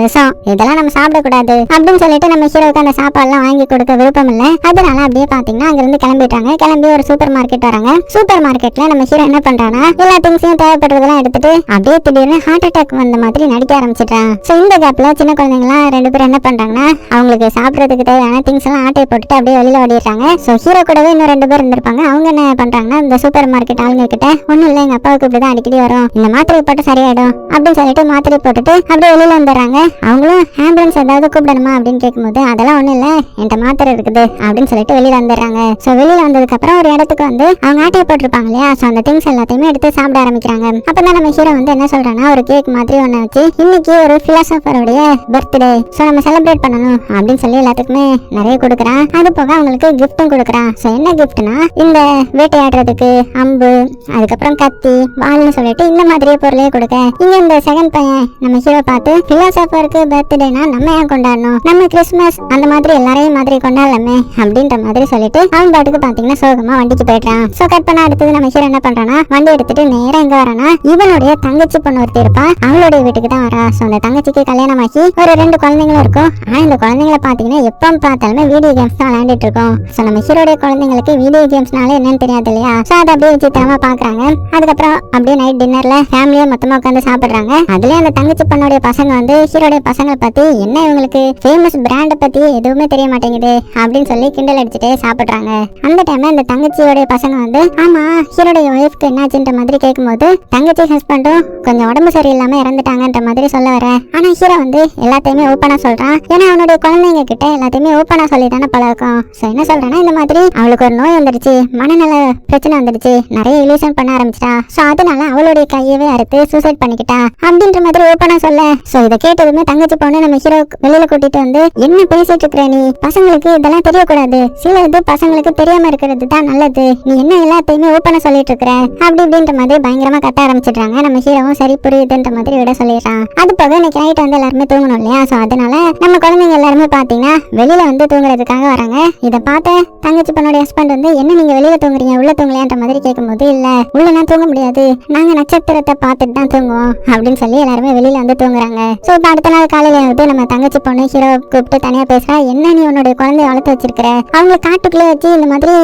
விஷம். இதெல்லாம் நம்ம சாப்பிடக்கூடாது. அப்படின்னு சொல்லிட்டு நம்ம ஹீரோவுக்கு அந்த சாப்பாடுலாம் வாங்கி கொடுக்க விருப்பம் இல்லை. அதனால அப்படியே பாத்தீங்கன்னா அங்க இருந்து கிளம்பிட்டாங்க கிளம்பி ஒரு சூப்பர் மார்க்கெட் வராங்க. சூப்பர் மார்க்கெட் மார்க்கெட்ல நம்ம ஹீரோ என்ன பண்றானா எல்லா திங்ஸையும் தேவைப்படுறதெல்லாம் எடுத்துட்டு அப்படியே திடீர்னு ஹார்ட் அட்டாக் வந்த மாதிரி நடிக்க ஆரம்பிச்சிட்டான் சோ இந்த கேப்ல சின்ன குழந்தைங்களாம் ரெண்டு பேரும் என்ன பண்றாங்கன்னா அவங்களுக்கு சாப்பிடறதுக்கு தேவையான திங்ஸ் எல்லாம் ஆட்டையை போட்டுட்டு அப்படியே வெளியில ஓடிடுறாங்க. சோ ஹீரோ கூடவே இன்னும் ரெண்டு பேர் இருந்திருப்பாங்க. அவங்க என்ன பண்றாங்கன்னா இந்த சூப்பர் மார்க்கெட் ஆளுங்க கிட்ட ஒண்ணும் இல்ல எங்க அப்பாவுக்கு இப்படிதான் அடிக்கடி வரும். இந்த மாத்திரை போட்டு சரியாயிடும். அப்படின்னு சொல்லிட்டு மாத்திரை போட்டுட்டு அப்படியே வெளியில வந்துடுறாங்க. அவங்களும் ஆம்புலன்ஸ் ஏதாவது கூப்பிடணுமா? அப்படின்னு கேட்கும்போது அதெல்லாம் ஒண்ணும் இல்ல. என்கிட்ட மாத்திரை இருக்குது. அப்படின்னு சொல்லிட்டு வெளியில வந்துடுறாங்க. சோ வெளியில வந்ததுக்கு அப்புறம் ஒரு இடத்துக்கு வந்து அவங்க ஆட்டையை போட்டிருப்பாங்க இல்லையா? ஸோ அந்த திங்ஸ் எல்லாத்தையுமே எடுத்து சாப்பிட ஆரம்பிக்கிறாங்க. அப்போ தான் நம்ம ஹீரோ வந்து என்ன சொல்றான்னா ஒரு கேக் மாதிரி ஒன்று வச்சு இன்னைக்கு ஒரு பிலாசபருடைய பர்த்டே ஸோ நம்ம செலிப்ரேட் பண்ணணும் அப்படின்னு சொல்லி எல்லாத்துக்குமே நிறைய கொடுக்குறான். அது போக அவங்களுக்கு கிஃப்ட்டும் கொடுக்குறான். ஸோ என்ன கிஃப்ட்னா இந்த வேட்டையாடுறதுக்கு அம்பு அதுக்கப்புறம் கத்தி வாள்னு சொல்லிட்டு இந்த மாதிரியே பொருளே கொடுக்க. இங்க இந்த செகண்ட் பையன் நம்ம ஹீரோ பார்த்து பிலாசபருக்கு பர்த்டேனா நம்ம ஏன் கொண்டாடணும்? நம்ம கிறிஸ்மஸ் அந்த மாதிரி எல்லாரையும் மாதிரி கொண்டாடலாமே அப்படின்ற மாதிரி சொல்லிட்டு அவன் பாட்டுக்கு பாத்தீங்கன்னா சோகமா வண்டிக்கு போயிடுறான். ஸோ கட் பண்ண அடுத்தது நம்ம ஹீரோ என்ன பண்றானா வண்டி எடுத்துட்டு நேரா எங்க வரானா? இவனுடைய தங்கச்சி பொண்ணு ஒருத்தி இருப்பா. அவளுடைய வீட்டுக்கு தான் வரா. சோ அந்த தங்கச்சிக்கு கல்யாணம் ஆகி ஒரு ரெண்டு குழந்தைங்களும் இருக்கும். ஆனா இந்த குழந்தைங்கள பாத்தீங்கன்னா எப்ப பார்த்தாலுமே வீடியோ கேம்ஸ் தான் விளையாண்டுட்டு இருக்கோம். சோ நம்ம ஹீரோடைய குழந்தைங்களுக்கு வீடியோ கேம்ஸ்னால என்னன்னு தெரியாது இல்லையா? சோ அதை அப்படியே விசித்திரமா பாக்குறாங்க. அதுக்கப்புறம் அப்படியே நைட் டின்னர்ல ஃபேமிலியா மொத்தமா உட்காந்து சாப்பிடுறாங்க. அதுலயே அந்த தங்கச்சி பொண்ணுடைய பசங்க வந்து ஹீரோடைய பசங்களை பத்தி என்ன இவங்களுக்கு? ஃபேமஸ் பிராண்டை பத்தி எதுவுமே தெரிய மாட்டேங்குது அப்படின்னு சொல்லி கிண்டல் அடிச்சுட்டே சாப்பிடுறாங்க. அந்த டைம்ல இந்த தங்கச்சியோடைய பசங்க வந்து ஆமா ஹீரோடைய ஒய்ஃப்க்கு என்னாச்சுன்ற மாதிரி கேட்கும்போது தங்கச்சி ஹஸ்பண்டும் கொஞ்சம் உடம்பு சரியில்லாம இறந்துட்டாங்கன்ற மாதிரி சொல்ல வர ஆனா ஹீரோ வந்து எல்லாத்தையுமே ஓப்பனா சொல்றான். ஏன்னா அவனுடைய குழந்தைங்க கிட்ட எல்லாத்தையுமே ஓப்பனா சொல்லி தானே பழக்கம். சோ என்ன சொல்றேன்னா இந்த மாதிரி அவளுக்கு ஒரு நோய் வந்துடுச்சு மனநல பிரச்சனை வந்துடுச்சு நிறைய இலியூஷன் பண்ண ஆரம்பிச்சிட்டா. சோ அதனால அவளுடைய கையவே அறுத்து சூசைட் பண்ணிக்கிட்டா. அப்படின்ற மாதிரி ஓப்பனா சொல்ல. சோ இதை கேட்டதுமே தங்கச்சி பொண்ணு நம்ம ஹீரோ வெளியில கூட்டிட்டு வந்து என்ன பேசிட்டு இருக்கிற நீ? பசங்களுக்கு இதெல்லாம் தெரியக்கூடாது. சில இது பசங்களுக்கு தெரியாம இருக்கிறது தான் நல்லது. நீ என்ன எல்லாத்தையுமே ஓப்பனா சொல்லிட்டு இருக்கிற அப்படி இப்படின்ற மாதிரி பயங்கரமா கத்த ஆரம்பிச்சிடுறாங்க. நம்ம ஹீரோவும் சரி புரியுதுன்ற மாதிரி விட சொல்லிடுறான். அது போக இன்னைக்கு நைட் வந்து எல்லாருமே தூங்கணும் இல்லையா? சோ அதனால நம்ம குழந்தைங்க எல்லாருமே பாத்தீங்கன்னா வெளியில வந்து தூங்குறதுக்காக வராங்க. இதை பார்த்த தங்கச்சி பொண்ணுடைய ஹஸ்பண்ட் வந்து என்ன நீங்க வெளியில தூங்குறீங்க? உள்ள தூங்கலையான்ற மாதிரி கேட்கும்போது இல்ல உள்ளலாம் தூங்க முடியாது. நாங்க நட்சத்திரத்தை பார்த்துட்டு தான் தூங்குவோம். அப்படின்னு சொல்லி எல்லாருமே வெளியில வந்து தூங்குறாங்க. சோ இப்ப அடுத்த நாள் காலையில வந்து நம்ம தங்கச்சி பொண்ணு ஹீரோ கூப்பிட்டு தனியா பேசுறா என்ன நீ உன்னுடைய குழந்தைய வளர்த்து வச்சிருக்கிற? அவங்க காட்டுக்குள்ளே வச்சு இந்த மாதிரி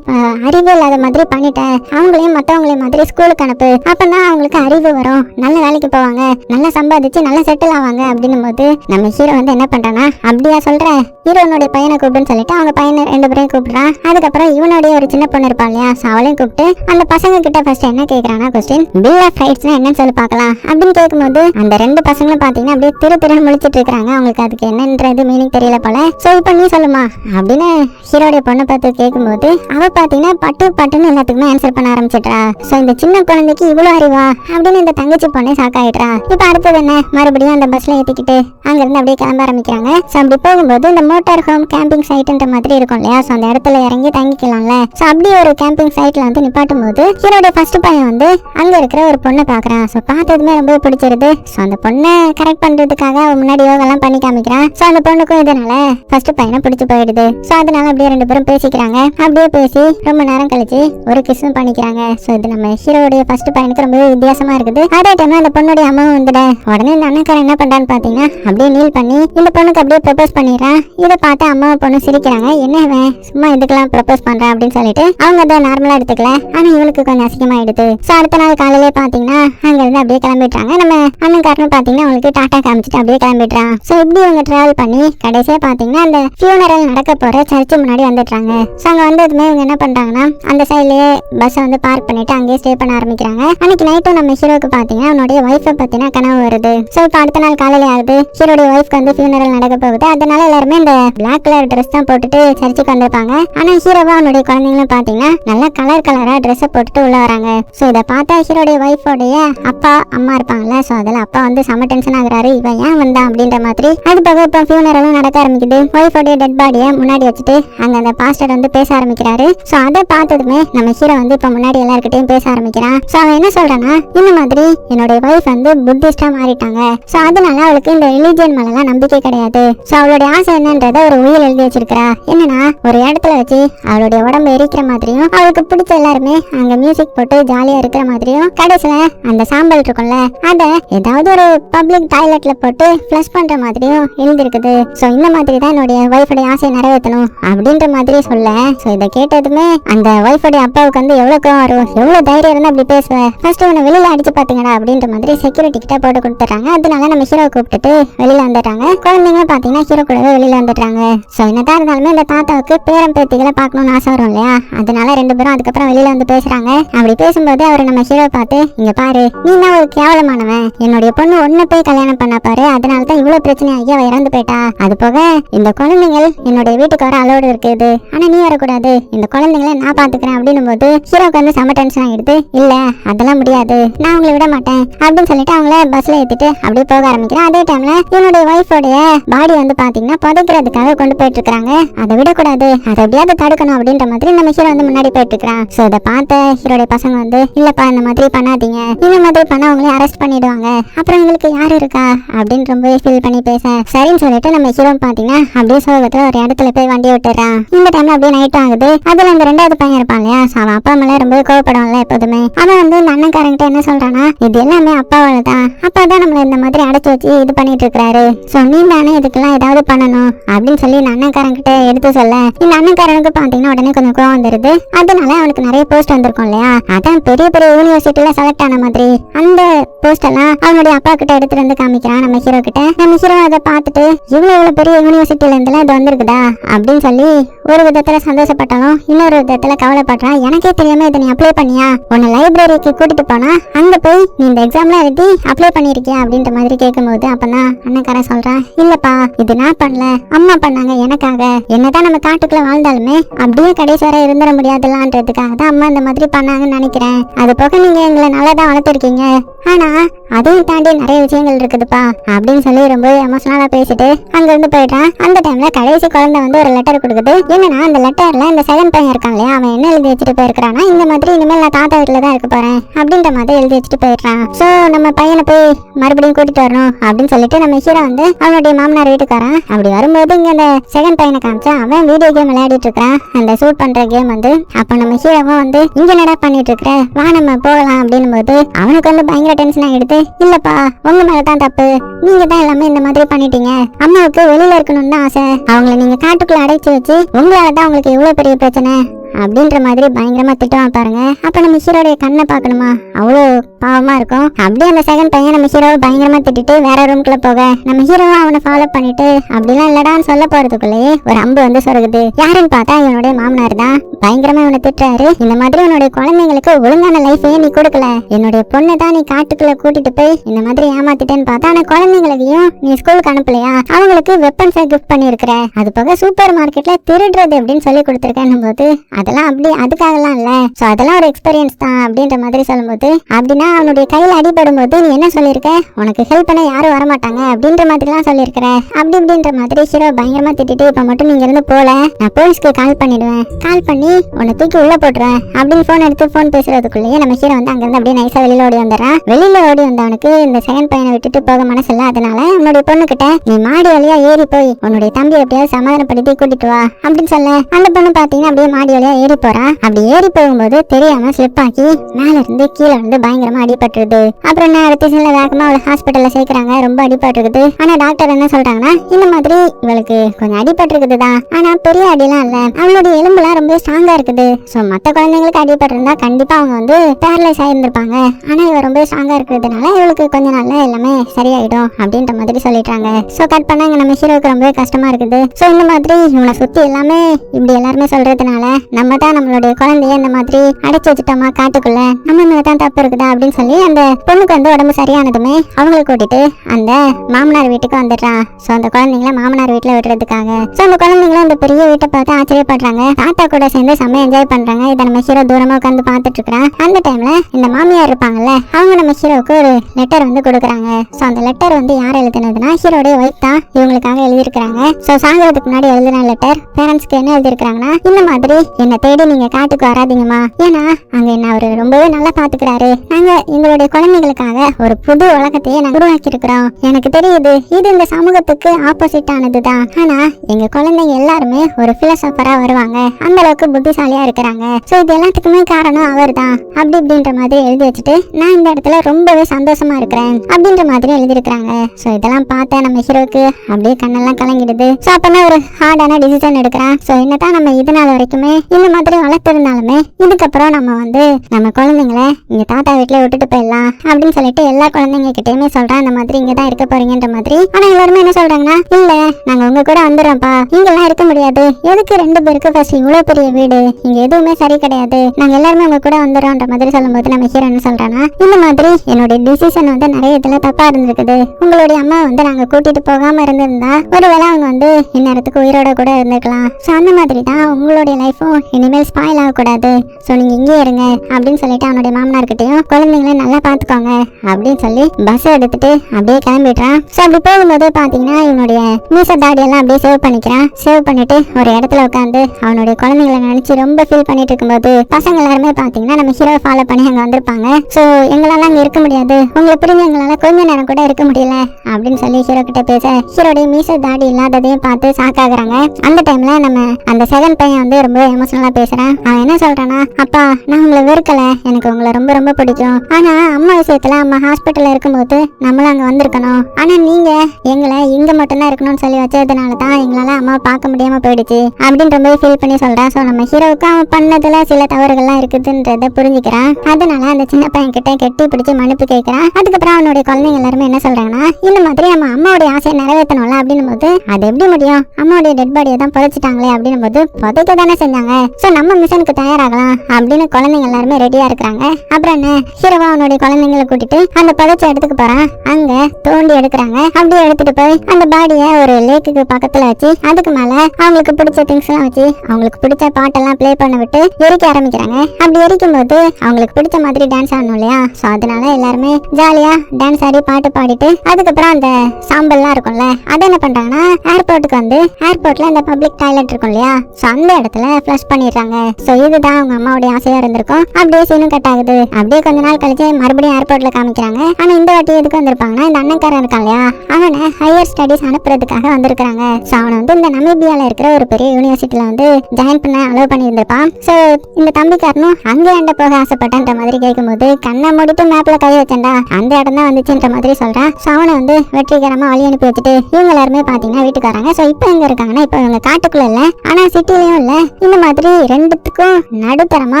அறிவு இல்லாத மாதிரி பண்ணிட்டேன். பண்ணிட்ட அவங்களையும் மற்றவங்களை மாதிரி ஸ்கூலுக்கு அனுப்பு. அப்பதான் அவங்களுக்கு அறிவு வரும். நல்ல வேலைக்கு போவாங்க. நல்லா சம்பாதிச்சு நல்லா செட்டில் ஆவாங்க அப்படின்னும் போது நம்ம ஹீரோ வந்து என்ன பண்றானா அப்படியா சொல்ற? ஹீரோனுடைய பையனை கூப்பிடுன்னு சொல்லிட்டு அவங்க பையனை ரெண்டு பேரையும் கூப்பிடுறான். அதுக்கப்புறம் இவனுடைய ஒரு சின்ன பொண்ணு இருப்பா இல்லையா? அவளையும் கூப்பிட்டு அந்த பசங்க கிட்ட ஃபர்ஸ்ட் என்ன கேக்குறானா கொஸ்டின் பில் ஆஃப் ரைட்ஸ்னா என்னன்னு சொல்லி பார்க்கலாம். அப்படின்னு கேட்கும்போது அந்த ரெண்டு பசங்களும் பாத்தீங்கன்னா அப்படியே திரு திரு முழிச்சிட்டு இருக்காங்க அவங்களுக்கு அதுக்கு என்னன்றது மீனிங் தெரியல போல. சோ இப்போ நீ சொல்லுமா? அப்படின்னு ஹீரோடைய பொண்ணை பார்த்து கேட்கும்போது அவ பாத்தீங்கன்னா பட்டு பட்டுன்னு எல்லாத்துக்குமே ஆன்சர் பண்ண ஆரம்பிச்சிட்றா சோ இந்த சின்ன குழந்தைக்கு இவ்வளவு அறிவா? அப்படின்னு இந்த தங்கச்சி பொண்ணே சாக்காயிடுறா இப்போ அடுத்தது என்ன? மறுபடியும் அந்த பஸ்ல ஏத்திக்கிட்டு அங்க இருந்து அப்படியே கிளம்ப ஆரம்பிக்கிறாங்க. சோ அப்படி போகும்போது இந்த மோட்டார் ஹோம் கேம்பிங் சைட்ன்ற மாதிரி இருக்கும் இல்லையா? சோ அந்த இடத்துல இறங்கி தங்கிக்கலாம்ல. சோ அப்படி ஒரு கேம்பிங் சைட்ல வந்து நிப்பாட்டும் போது ஹீரோடைய ஃபர்ஸ்ட் பையன் வந்து அங்க இருக்கிற ஒரு பொண்ணை பாக்குறான் சோ பார்த்ததுமே ரொம்ப பிடிச்சிருது. சோ அந்த பொண்ணை கரெக்ட் பண்றதுக்காக முன்னாடி யோகா எல்லாம் பண்ணி காமிக்கிறான் சோ அந்த பொண்ணுக்கும் இதனால ஃபர்ஸ்ட் பையனை பிடிச்சி போயிடுது. சோ அதனால அப்படியே ரெண்டு பேரும் பேசிக்கிறாங்க. அப்படியே பேசி ரொம்ப நேரம் கழிச்சு ஒரு கிஸ்ஸும் பண்ணிக்கிறாங்க. சோ இது நம்ம ஹீரோடைய ஃபர்ஸ்ட் பையனுக்கு ரொம்பவே வித்தியாசமா இருக்குது. அதே டைம்ல அந்த பொண்ணுடைய அம்மாவும் வந்துட உடனே இந்த அண்ணக்காரன் என்ன பண்றான்னு பாத்தீங்கன்னா அப்படியே நீல் பண்ணி இந்த பொண்ணுக்கு அப்படியே ப்ரப்போஸ் பண்ணிடுறான் இதை பார்த்து அம்மாவும் பொண்ணு சிரிக்கிறாங்க. என்ன சும்மா இதுக்கெல்லாம் ப்ரப்போஸ் பண்றான் அப்படின்னு சொல்லிட்டு அவங்க அதை நார்மலா எடுத்துக்கல. ஆனா இவளுக்கு கொஞ்சம் அசிங்கமாயிடுது. சோ அடுத்த நாள் காலையிலே பாத்தீங்கன்னா அங்க இருந்து அப்படியே கிளம்பிடுறாங்க. நம்ம அண்ணன்காரனும் பாத்தீங்கன்னா அவங்களுக்கு டாட்டா காமிச்சிட்டு அப்படியே கிளம்பிடுறான். சோ இப்படி அவங்க டிராவல் பண்ணி கடைசியா பாத்தீங்கன்னா அந்த ஃபியூனரல் நடக்க போற சர்ச்சு முன்னாடி வந்துட்டாங்க சோ அங்க வந்ததுமே இவங்க என்ன பண்றாங்கன்னா அந்த சைட்லயே பஸ் வந்து பார்க் பண்ணிட்டு அங்கேயே ஸ்டே பண்ண ஆரம்பிக்கிறாங்க. அன்னைக்கு நைட்டும் நம்ம ஹீரோக்கு பாத்தீங்கன்னா அவனுடைய ஒய்ஃபை பத்தினா கனவு வருது. சோ இப்போ அடுத்த நாள் காலையில ஆகுது. ஹீரோடைய ஒய்ஃப்க்கு வந்து ஃபியூனரல் நடக்க போகுது. அதனால எல்லாருமே இந்த பிளாக் கலர் ட்ரெஸ் தான் போட்டுட்டு சர்ச்சுக்கு வந்திருப்பாங்க. ஆனா ஹீரோவா அவனுடைய குழந்தைங்களும் பாத்தீங்கன்னா நல்லா கலர் கலரா ட்ரெஸ் போட்டுட்டு உள்ள வராங்க. சோ இதை பார்த்தா ஹீரோடைய ஒய்ஃபோடைய அப்பா அம்மா இருப்பாங்கல்ல. சோ அதுல அப்பா வந்து செம டென்ஷன் ஆகுறாரு. இவன் ஏன் வந்தான் அப்படின்ற மாதிரி. அது போக இப்போ ஃபியூனரலும் நடக்க ஆரம்பிக்குது. ஒய்ஃபோடைய டெட் பாடியை முன்னாடி வச்சுட்டு அங்க அந்த பாஸ்டர் வந்து பேச ஆரம்பிக்கிறாரு. சோ அதை பார்த்ததுமே நம்ம ஹீரோ வந்து இப்போ முன்னாடி எல்லார்கிட்டயும் பேச ஆரம்பிக்கிறான். சோ அவன் என்ன சொல்றான்னா இந்த மாதிரி என்னுடைய ஒய்ஃப் வந்து புத்திஸ்டா மாறிட்டாங்க. சோ அதனால அவளுக்கு இந்த ரிலீஜியன் மேலாம் நம்பிக்கை கிடையாது. சோ அவளுடைய ஆசை என்னன்றத ஒரு உயிர் எழுதி வச்சிருக்கிறா. என்னன்னா ஒரு இடத்துல வச்சு அவளுடைய உடம்பு எரிக்கிற மாதிரியும் அவளுக்கு பிடிச்ச எல்லாருமே அங்க மியூசிக் போட்டு ஜாலியா இருக்கிற மாதிரியும் கடைசியில அந்த சாம்பல் இருக்கும்ல அத ஏதாவது ஒரு பப்ளிக் டாய்லெட்ல போட்டு ஃப்ளஷ் பண்ற மாதிரியும் எழுந்திருக்குது சோ இந்த மாதிரி தான் என்னுடைய ஒய்ஃபுடைய ஆசையை நிறைவேற்றணும் அப்படின்ற மாதிரி சொல்ல. சோ இதை கேட்டதுமே அந்த ஒய்ஃபுடைய அப்பாவுக்கு வந்து எவ்வளவு கோவம் கோவம் வரும் எவ்வளவு தைரியம் இருந்தா அப்படி பேசுவ? ஃபர்ஸ்ட் உன்னை வெளியில அடிச்சு பாத்தீங்கடா அப்படின்ற மாதிரி செக்யூரிட்டி கிட்ட போட்டு கொடுத்துறாங்க அதனால நம்ம ஹீரோ கூப்பிட்டுட்டு வெளியில வந்துடுறாங்க. குழந்தைங்களும் பாத்தீங்கன்னா ஹீரோ கூடவே வெளியில வந்துடுறாங்க. சோ என்னதான் இருந்தாலுமே இந்த தாத்தாவுக்கு பேரம் பேத்திகளை பார்க்கணும்னு ஆசை வரும் இல்லையா? அதனால ரெண்டு பேரும் அதுக்கப்புறம் வெளியில வந்து பேசுறாங்க. அப்படி பேசும்போது அவர் நம்ம ஹீரோ பார்த்து இங்க பாரு நீ தான் ஒரு கேவலமானவன். என்னுடைய பொண்ணு ஒன்ன போய் கல்யாணம் பண்ண பாரு. அதனால தான் இவ்வளவு பிரச்சனை ஆகி இறந்து போயிட்டா. அது போக இந்த குழந்தைகள் என்னுடைய வீட்டுக்கு வர அலோடு இருக்குது. ஆனா நீ வரக்கூடாது. இந்த குழந்தைங்களை நான் பாத்துக்கிறேன். அப்படின்னும் போது ஹீரோக்கு வந்து வந்து செம டென்ஷன் ஆகிடுது. இல்லை அதெல்லாம் முடியாது. நான் அவங்களை விட மாட்டேன் அப்படின்னு சொல்லிட்டு அவங்கள பஸ்ல ஏத்திட்டு அப்படியே போக ஆரம்பிக்கிறேன். அதே டைம்ல என்னுடைய ஒய்ஃபோடைய பாடி வந்து பாத்தீங்கன்னா புதைக்கிறதுக்காக கொண்டு போயிட்டு இருக்காங்க அதை விடக்கூடாது. அதை எப்படியாவது தடுக்கணும் அப்படின்ற மாதிரி நம்ம ஹீரோ வந்து முன்னாடி போயிட்டு இருக்கிறான். ஸோ இதை பார்த்த ஹீரோடைய பசங்க வந்து இல்லப்பா இந்த மாதிரி பண்ணாதீங்க. இந்த மாதிரி பண்ண அவங்களே அரெஸ்ட் பண்ணிடுவாங்க. அப்புறம் எங்களுக்கு யார் இருக்கா? அப்படின்னு ரொம்ப ஃபீல் பண்ணி பேச சரின்னு சொல்லிட்டு நம்ம ஹீரோ பாத்தீங்கன்னா அப்படியே சோகத்துல ஒரு இடத்துல போய் வண்டியை விட்டுறான் இந்த டைம்ல அப்படியே நைட் ஆகுது. அதுல அந்த ரெண்டாவது பையன் இருப்பான் இல்லையா? அவன் அப்பா அம்மா ரொம்ப கோவப்படுவான்ல எப்போதுமே. அவன் வந்து இந்த அண்ணன்காரங்கிட்ட என்ன சொல்றானா இது எல்லாமே அப்பாவால தான் அப்பா தான் நம்மள இந்த மாதிரி அடைச்சி வச்சு இது பண்ணிட்டு இருக்காரு சோ நீ தானே இதுக்கெல்லாம் ஏதாவது பண்ணணும். அப்படின்னு சொல்லி இந்த அண்ணன்காரங்கிட்ட எடுத்து சொல்ல. இந்த அண்ணன்காரனுக்கு பாத்தீங்கன்னா உடனே கொஞ்சம் கோவம் வந்துருது. அதனால அவனுக்கு நிறைய போஸ்ட் வந்திருக்கும் இல்லையா? அதான் பெரிய பெரிய யூனிவர்சிட்டியில செலக்ட் ஆன மாதிரி. அந்த போஸ்ட் எல்லாம் அவனுடைய அப்பா கிட்ட எடுத்துட்டு வந்து காமிக்கிறான் நம்ம ஹீரோ கிட்ட. நம்ம ஹீரோ அதை பார்த்துட்டு இவ்வளவு இவ்வளவு பெரிய யூனிவர்சிட்டியில இருந்துலாம் இது வந்திருக்குதா? அப்படின்னு சொல்லி ஒரு விதத்துல சந்தோஷப்பட்டாலும் இன்னொரு விதத்துல கவலைப்படுறான். எனக்கே தெரியாம இதை நீ அப்ளை பண்ணியா? உன்னை லைப்ரரிக்கு கூட்டிட்டு போனா அங்க போய் நீ இந்த எக்ஸாம்ல எழுதி அப்ளை பண்ணிருக்கியா அப்படின்ற மாதிரி கேட்கும்போது அப்பதான் அண்ணக்காரன் சொல்றான் இல்லப்பா இது நான் பண்ணல. அம்மா பண்ணாங்க எனக்காக. என்னதான் நம்ம காட்டுக்குள்ள வாழ்ந்தாலுமே அப்படியே கடைசி வரை இருந்துட முடியாதுலான்றதுக்காக தான் அம்மா இந்த மாதிரி பண்ணாங்கன்னு நினைக்கிறேன். அது போக நீங்க எங்களை நல்லா தான் வளர்த்துருக்கீங்க. ஆனா அதையும் தாண்டி நிறைய விஷயங்கள் இருக்குதுப்பா அப்படின்னு சொல்லி ரொம்ப எமோஷனலா பேசிட்டு அங்க இருந்து போயிட்டான் அந்த டைம்ல கடைசி குழந்தை வந்து ஒரு லெட்டர் கொடுக்குது. என்னன்னா அந்த லெட்டர்ல இந்த செகண்ட் பையன் இருக்கான் இல்லையா அவன் என்ன எழுதி வச்சுட்டு போயிருக்கானா இந்த மாதிரி இனிமேல் நான் தாத்தா வீட்டில் தான் இருக்க போறேன் அப்படின்ற மாதிரி எழுதி வச்சுட்டு போயிடுறான். சோ நம்ம பையனை போய் மறுபடியும் கூட்டிட்டு வரணும் அப்படின்னு சொல்லிட்டு நம்ம ஹீரோ வந்து அவனுடைய மாமனார் வீட்டுக்கு வரான் அப்படி வரும்போது இங்க அந்த செகண்ட் பையனை காமிச்சா அவன் வீடியோ கேம் விளையாடிட்டு இருக்கான் அந்த ஷூட் பண்ற கேம் வந்து அப்ப நம்ம ஹீரோவும் வந்து இங்க நடா பண்ணிட்டு இருக்கிற? வா நம்ம போகலாம். அப்படின்னும் போது அவனுக்கு வந்து பயங்கர டென்ஷன் ஆகிடுது இல்லப்பா உங்க மேல தான் தப்பு. நீங்க தான் எல்லாமே இந்த மாதிரி பண்ணிட்டீங்க. அம்மாவுக்கு வெளியில இருக்கணும்னு தான் ஆசை. அவங்கள நீங்க காட்டுக்குள்ள அடைச்சு வச்சு உங்களால தான் உங்களுக்கு எவ்வளவு பெரிய பிரச்சனை. அப்படின்ற மாதிரி பயங்கரமா திட்டுவான் பாருங்க. அப்ப நம்ம ஹீரோடைய கண்ணை பார்க்கணுமா? அவ்வளோ பாவமா இருக்கும். அப்படியே அந்த செகண்ட் பையன் நம்ம ஹீரோவை பயங்கரமா திட்டிட்டு வேற ரூம்குள்ள போக நம்ம ஹீரோவும் அவனை ஃபாலோ பண்ணிட்டு அப்படிலாம் இல்லடான்னு சொல்ல போறதுக்குள்ளேயே ஒரு அம்பு வந்து சொருகுது. யாருன்னு பார்த்தா இவனுடைய மாமனார் தான். பயங்கரமா இவனை திட்டுறாரு. இந்த மாதிரி உன்னுடைய குழந்தைங்களுக்கு ஒழுங்கான லைஃபே நீ கொடுக்கல. என்னுடைய பொண்ணை தான் நீ காட்டுக்குள்ள கூட்டிட்டு போய் இந்த மாதிரி ஏமாத்திட்டேன்னு பார்த்தா ஆனா குழந்தைங்களையும் நீ ஸ்கூலுக்கு அனுப்பலையா? அவங்களுக்கு வெப்பன்ஸை கிஃப்ட் பண்ணிருக்கிற அது போக சூப்பர் மார்க்கெட்ல திருடுறது அப்படின்னு சொல்லி கொடுத்துருக்கேன் போது அதெல்லாம் அப்படி அதுக்காகலாம் இல்ல. சோ அதெல்லாம் ஒரு எக்ஸ்பீரியன்ஸ் தான் அப்படின்ற மாதிரி சொல்லும்போது அப்படின்னா அவனுடைய கையில அடிபடும் போது நீ என்ன சொல்லியிருக்க உனக்கு ஹெல்ப் பண்ண யாரும் வரமாட்டாங்க. அப்படின்ற மாதிரிலாம் சொல்லியிருக்கிற அப்படி இப்படின்ற மாதிரி ஹீரோ பயங்கரமா திட்டிட்டு இப்ப மட்டும் நீங்க இருந்து போல. நான் போலீஸ்க்கு கால் பண்ணிடுவேன். கால் பண்ணி உன்னை தூக்கி உள்ள போட்டுருவேன். அப்படின்னு போன் எடுத்து போன் பேசுறதுக்குள்ளேயே நம்ம ஹீரோ வந்து அங்கிருந்து அப்படியே நைஸா வெளியில ஓடி வந்துடுறான். வெளியில ஓடி வந்தவனுக்கு இந்த செகண்ட் பையனை விட்டுட்டு போக மனசு இல்ல. அதனால உன்னுடைய பொண்ணு கிட்ட நீ மாடி வழியா ஏறி போய் உன்னுடைய தம்பி எப்படியாவது சமாதானப்படுத்தி கூட்டிட்டு வா. அப்படின்னு சொல்ல. அந்த பொண்ணு பாத்தீங்கன்னா அப்படியே மாடி வழியா ஏறி போறா? அப்படி ஏறி போகும்போது தெரியாம ஸ்லிப் ஆக்கி மேல இருந்து கீழே வந்து பயங்கரமா அடிபட்டுருது. அப்புறம் என்ன அடுத்த சில வேகமா அவளை ஹாஸ்பிட்டல்ல சேர்க்கிறாங்க. ரொம்ப அடிபட்டுருக்குது. ஆனா டாக்டர் என்ன சொல்றாங்கன்னா இந்த மாதிரி இவளுக்கு கொஞ்சம் அடிபட்டுருக்குது தான் ஆனா பெரிய அடிலாம் இல்ல. அவளுடைய எலும்புலாம் ரொம்ப ஸ்ட்ராங்கா இருக்குது. சோ மத்த குழந்தைங்களுக்கு அடிபட்டிருந்தா கண்டிப்பா அவங்க வந்து பேரலைஸ் ஆயிருந்திருப்பாங்க. ஆனா இவ ரொம்ப ஸ்ட்ராங்கா இருக்கிறதுனால இவளுக்கு கொஞ்ச நாள்ல எல்லாமே சரியாயிடும் அப்படின்ற மாதிரி சொல்லிட்டாங்க சோ கட் பண்ணா இங்க நம்ம ஹீரோக்கு ரொம்ப கஷ்டமா இருக்குது. சோ இந்த மாதிரி இவனை சுத்தி எல்லாமே இப்படி எல்லாருமே சொல்றதுனால நம்ம தான் நம்மளுடைய குழந்தைய இந்த மாதிரி அடைச்சு வச்சுட்டோமா காட்டுக்குள்ள? நம்ம மேல தான் தப்பு இருக்குதா அப்படின்னு சொல்லி அந்த பொண்ணுக்கு வந்து உடம்பு சரியானதுமே அவங்களை கூட்டிட்டு அந்த மாமனார் வீட்டுக்கு வந்துடுறான் சோ அந்த குழந்தைங்கள மாமனார் வீட்டுல விடுறதுக்காக சோ அந்த குழந்தைங்களும் அந்த பெரிய வீட்டை பார்த்து ஆச்சரியப்படுறாங்க. தாத்தா கூட சேர்ந்து செம்ம என்ஜாய் பண்றாங்க. இதை நம்ம ஹீரோ தூரமா உட்காந்து பார்த்துட்டு இருக்கிறான் அந்த டைம்ல இந்த மாமியார் இருப்பாங்கல்ல அவங்க நம்ம ஹீரோவுக்கு ஒரு லெட்டர் வந்து கொடுக்குறாங்க. சோ அந்த லெட்டர் வந்து யார் எழுதுனதுன்னா ஹீரோடைய ஒய்ஃப் தான் இவங்களுக்காக எழுதியிருக்கிறாங்க. சோ சாகிறதுக்கு முன்னாடி எழுதின லெட்டர் பேரண்ட்ஸ்க்கு என்ன எழுதியிருக்கிறாங்கன்னா இந்த மாதிரி என்னை தேடி நீங்க காட்டுக்கு வராதீங்கம்மா. ஏன்னா அங்க என்ன அவரு ரொம்பவே நல்லா பாத்துக்கிறாரு. நாங்க எங்களுடைய குழந்தைகளுக்காக ஒரு புது உலகத்தையே நாங்க உருவாக்கி இருக்கிறோம் எனக்கு தெரியுது இது இந்த சமூகத்துக்கு ஆப்போசிட் ஆனதுதான். ஆனா எங்க குழந்தைங்க எல்லாருமே ஒரு பிலசபரா வருவாங்க. அந்த அளவுக்கு புத்திசாலியா இருக்கிறாங்க. சோ இது எல்லாத்துக்குமே காரணம் அவர் தான் அப்படி இப்படின்ற மாதிரி எழுதி வச்சுட்டு நான் இந்த இடத்துல ரொம்பவே சந்தோஷமா இருக்கிறேன். அப்படின்ற மாதிரி எழுதியிருக்கிறாங்க. சோ இதெல்லாம் பார்த்தா நம்ம ஹீரோக்கு அப்படியே கண்ணெல்லாம் கலங்கிடுது. சோ அப்பதான் ஒரு ஹார்டான டிசிஷன் எடுக்கிறான். சோ என்னதான் நம்ம இதனால வரைக்குமே இந்த மாதிரி வளர்த்துருந்தாலுமே இதுக்கப்புறம் நம்ம வந்து நம்ம குழந்தைங்கள இங்க தாத்தா வீட்டுல விட்டுட்டு போயிடலாம் அப்படின்னு சொல்லிட்டு எல்லா குழந்தைங்க கிட்டயுமே சொல்றேன் அந்த மாதிரி இங்க தான் இருக்க போறீங்கன்ற மாதிரி. ஆனா எல்லாருமே என்ன சொல்றாங்கன்னா இல்ல நாங்க உங்க கூட வந்துடுறோம்ப்பா. இங்கெல்லாம் இருக்க முடியாது. எதுக்கு ரெண்டு பேருக்கு ஃபர்ஸ்ட் இவ்வளவு பெரிய வீடு? இங்க எதுவுமே சரி கிடையாது. நாங்க எல்லாருமே உங்க கூட வந்துடுறோம்ன்ற மாதிரி சொல்லும்போது நம்ம ஹீரோ என்ன இந்த மாதிரி என்னுடைய டிசிஷன் வந்து நிறைய இதுல தப்பா இருந்திருக்குது. உங்களுடைய அம்மா வந்து நாங்க கூட்டிட்டு போகாம இருந்திருந்தா ஒருவேளை அவங்க வந்து இந்நேரத்துக்கு உயிரோட கூட இருந்திருக்கலாம். ஸோ அந்த மாதிரி தான் உங்களுடைய லைஃபும் இனிமேல் ஸ்பாயில் ஆகக்கூடாது. ஸோ நீங்கள் இங்கேயே இருங்க அப்படின்னு சொல்லிட்டு அவனுடைய மாமனார்கிட்டயும் குழந்தைங்கள நல்லா பார்த்துக்கோங்க அப்படின்னு சொல்லி பஸ் எடுத்துட்டு அப்படியே கிளம்பிடுறான். ஸோ அப்படி போகும்போது பார்த்தீங்கன்னா இவனுடைய மீச தாடி எல்லாம் அப்படியே சேவ் பண்ணிக்கிறான். சேவ் பண்ணிட்டு ஒரு இடத்துல உட்காந்து அவனுடைய குழந்தைங்களை நினச்சி ரொம்ப ஃபீல் பண்ணிட்டு இருக்கும்போது பசங்க எல்லாருமே பார்த்தீங்கன்னா நம்ம ஹீரோ ஃபாலோ பண்ணி அங்கே வந்திருப்பாங்க. ஸோ எங்களால் அங்கே இருக்க முடியாது. உங்களை புரிஞ்சு எங்களால் கொஞ்ச நேரம் கூட இருக்க முடியல அப்படின்னு சொல்லி ஹீரோ கிட்ட பேச ஹீரோடைய மீச தாடி இல்லாததையும் பார்த்து சாக்காகிறாங்க அந்த டைம்ல நம்ம அந்த செகண்ட் பையன் வந்து ரொம்ப எமோஷனலா பேசுகிறேன் அவன் என்ன சொல்றானா அப்பா நான் உங்களை வெறுக்கல. எனக்கு உங்களை ரொம்ப ரொம்ப பிடிக்கும். ஆனா அம்மா விஷயத்துல அம்மா ஹாஸ்பிட்டலில் இருக்கும்போது நம்மளும் அங்க வந்திருக்கணும். ஆனா நீங்க எங்களை இங்க மட்டும்தான் இருக்கணும்னு சொல்லி வச்சதுனால தான் எங்களால அம்மா பார்க்க முடியாம போயிடுச்சு அப்படின்ற மாதிரி ஃபீல் பண்ணி சொல்கிறான் ஸோ நம்ம ஹீரோவுக்கு அவன் பண்ணதில் சில தவறுகள்லாம் இருக்குதுன்றத புரிஞ்சுக்கிறான் அதனால அந்த சின்ன பையன் கிட்ட கெட்டி பிடிச்சி மன்னிப்பு கேட்கறான் அதுக்கப்புறம் அவனுடைய குழந்தைங்க எல்லாருமே என்ன சொல்றாங்கன்னா இந்த மாதிரி நம்ம அம்மாவுடைய ஆசையை நிறைவேற்றணும்ல? அப்படின்னும் போது அது எப்படி முடியும்? அம்மாவுடைய டெட் பாடியை தான் புதைச்சிட்டாங்களே? அப்படின்னும் போது புதைக்க தானே செஞ்சாங்க? ஸோ நம்ம மிஷனுக்கு தயாராகலாம் அப்படின்னு குழந்தைங்க எல்லாருமே ரெடியா இருக்கிறாங்க. அப்புறம் என்ன? ஹீரோவா அவனுடைய குழந்தைங்களை கூட்டிட்டு அந்த புதைச்ச இடத்துக்கு போறான். அங்க தோண்டி எடுக்கிறாங்க. அப்படியே எடுத்துட்டு போய் அந்த பாடியை ஒரு லேக்குக்கு பக்கத்துல வச்சு அதுக்கு மேல அவங்களுக்கு பிடிச்ச திங்ஸ் எல்லாம் வச்சு அவங்களுக்கு பிடிச்ச பாட்டெல்லாம் ப்ளே பண்ண விட்டு எரிக்க ஆரம்பிக்கிறாங்க. அப்படி எரிக்கும் போது அவங்களுக்கு பிடிச்ச மாதிரி டான்ஸ் ஆடணும் இல்லையா? ஸோ அதனால எல்லாருமே ஜாலியா டான்ஸ் ஆடி பாட்டு பாடிட்டு அதுக்கப்புறம் அந்த சாம்பல்லாம் இருக்கும்ல அதை என்ன பண்றாங்கன்னா ஏர்போர்ட்டுக்கு வந்து ஏர்போர்ட்ல அந்த பப்ளிக் டாய்லெட் இருக்கும் இல்லையா? ஸோ அந்த இடத்துல ஃப்ளஷ் பண்ணிடுறாங்க. ஸோ இதுதான் அவங்க அம்மாவுடைய ஆசையா இருந்திருக்கும். அப்படியே சீனும் கட் ஆகுது. அப்படியே கொஞ்ச நாள் கழிச்சு மறுபடியும் ஏர்போர்ட்ல காமிக்கிறாங்க. ஆனா இந்த வாட்டி எதுக்கு வந்திருப்பாங்கன்னா இந்த அண்ணன்காரன் இருக்கான் இல்லையா? அவனை ஹையர் ஸ்டடிஸ் அனுப்புறதுக்காக வந்திருக்காங்க ஸோ அவனை வந்து இந்த நமீபியால இருக்கிற ஒரு பெரிய யூனிவர்சிட்டியில வந்து ஜாயின் பண்ண அலோவ் பண்ணியிருந்திருப்பான். ஸோ இந்த தம்பிக்காரனும் அங்கே அண்ட போக ஆசைப்பட்டன்ற மாதிரி கேட்கும்போது கண்ணை மூடிட்டு மேப்ல கை வச்சேன்டா. அந்த இடம் தான் வந்துச்சுன்ற மாதிரி சொல்றான் ஸோ அவனை வந்து வெற்றிகரமா வழி அனுப்பி வச்சுட்டு இவங்க எல்லாருமே பாத்தீங்கன்னா வீட்டுக்கு வராங்க. ஸோ இப்போ எங்க இருக்காங்கன்னா இப்போ இவங்க காட்டுக்குள்ள இல்ல. ஆனா சிட்டிலயும் இல்ல. இந்த மாதிரி ரெண்டுத்துக்கும் நடுத்தரமா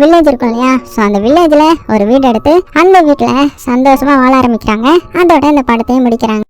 வில்லேஜ் இருக்கும் இல்லையா? ஸோ அந்த வில்லேஜ்ல ஒரு வீடு எடுத்து அந்த வீட்டில் சந்தோஷமா வாழ ஆரம்பிக்கிறாங்க. அதோட இந்த படத்தையும் முடிக்கிறாங்க.